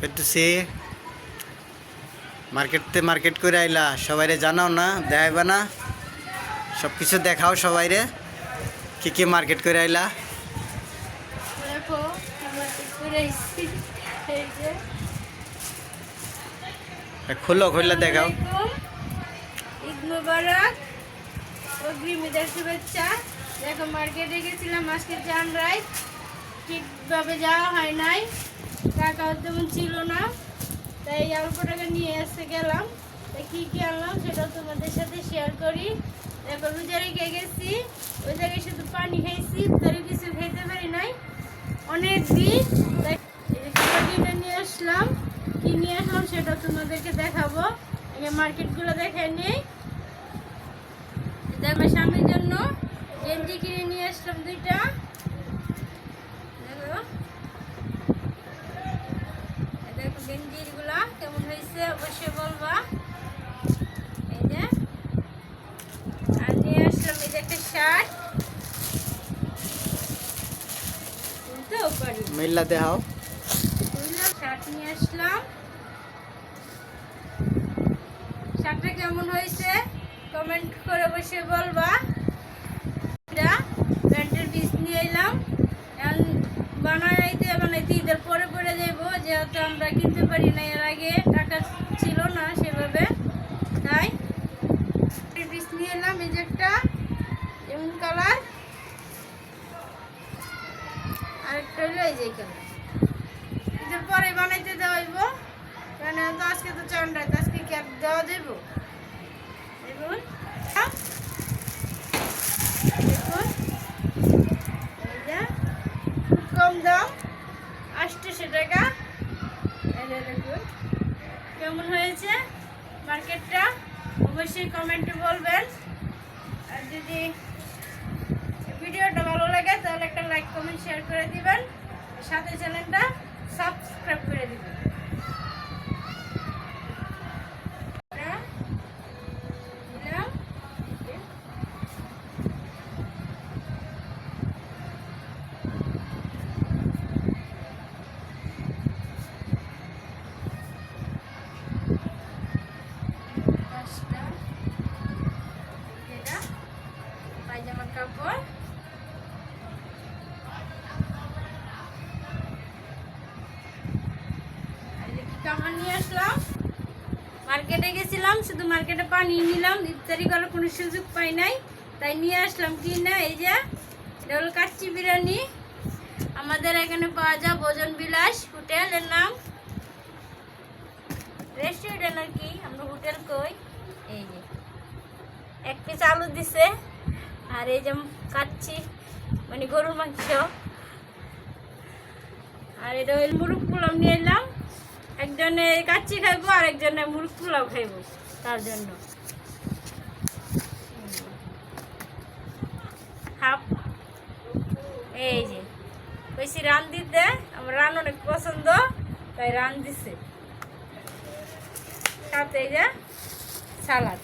পেটুসি মার্কেটতে market করে আইলা সবাইরে জানাও না দেখাইবা না। সব কিছু দেখাও সবাইরে কি কি মার্কেট করে আইলা। খুলো খুললে দেখাও। ঈদ মুবারক। অগ্রিম ঈদের শুভেচ্ছা। দেখো মার্কেটে গেছিলাম আজকে চান রাইস ঠিকভাবে যাওয়া হয় নাই। টাকাও তেমন ছিল না। তাই অল্প টাকা নিয়ে আসতে গেলাম। তাই কী কী আনলাম সেটাও তোমাদের সাথে শেয়ার করি। দেখো রোজা রেখে গেছি। ওই জায়গায় শুধু পানি খাইছি তারও কিছু খেতে পারি নাই। অনেক দিন। নিয়ে আসলাম। কি নিয়ে আসলাম সেটা তোমাদেরকে দেখাবো। আগে মার্কেটগুলো দেখে নিই দেখো স্বামীর জন্য। গেঞ্জি কিনে নিয়ে আসলাম দুইটা দেখো এই দেখো গেঞ্জিগুলা কেমন হয়েছে অবশ্যই বলবা। এই যে। আর নিয়ে আসলাম এই যে একটা শার্ট মিল্লা দেখাও। শার্ট নিয়ে আসলাম। শার্টটা কেমন হয়েছে? কমেন্ট করে অবশ্যই বলবা এটা প্যান্টের পিস নিয়ে এলাম এখন বানাইতে বানাইতে ঈদের পরে পরে যাব যেহেতু আমরা কিনতে পারি না, এর আগে টাকা ছিল না সেভাবে, তাই। পিস নিয়ে এলাম, এই যে একটা এমন কালার আরেকটা হলো এই যে কালার ঈদের পরে বানাইতে দেওয়াইব কারণ তো আজকে তো চান্ডা আজকে কি দেওয়া দেব? দেখুন হ্যাঁ? দেখুন এই যে, খুব কম দাম আটশোশো টাকা এই যে দেখুন কেমন হয়েছে? মার্কেটটা? অবশ্যই কমেন্টে বলবেন। আর যদি ভিডিওটা ভালো লাগে, তাহলে একটা লাইক কমেন্ট শেয়ার করে দিবেন। সাথে চ্যানেলটা সাবস্ক্রাইব করে দিবেন। পায়জামার কাপড়। আর এই যে কি কামান নিয়ে আসলাম। মার্কেটে গেছিলাম, শুধু মার্কেটে পানি নিলাম। ইত্যাদি করার কোনো সুযোগ পাই নাই। তাই নিয়ে আসলাম কি না, এই যে এটা হলো বিরিয়ানি। আমাদের এখানে পাওয়া যায় ভোজন বিলাস হোটেলের নাম। রেস্টুরেন্ট আর কি, আমরা হোটেল কই? এই যে। এক পিস আলু দিছে। আর এই যে কাচ্ছি মানে গরুর মাংস। আর এটা ওই মুরগ পোলাও নিয়ে এলাম। একজনে কাচ্চি খাইবো আর একজনে মুরগ পোলাও খাইবো, তার জন্য। হাফ। এই যে, কইছি রান দিতে, আমার রান অনেক পছন্দ, তাই রান দিছে। সাথে যে সালাদ।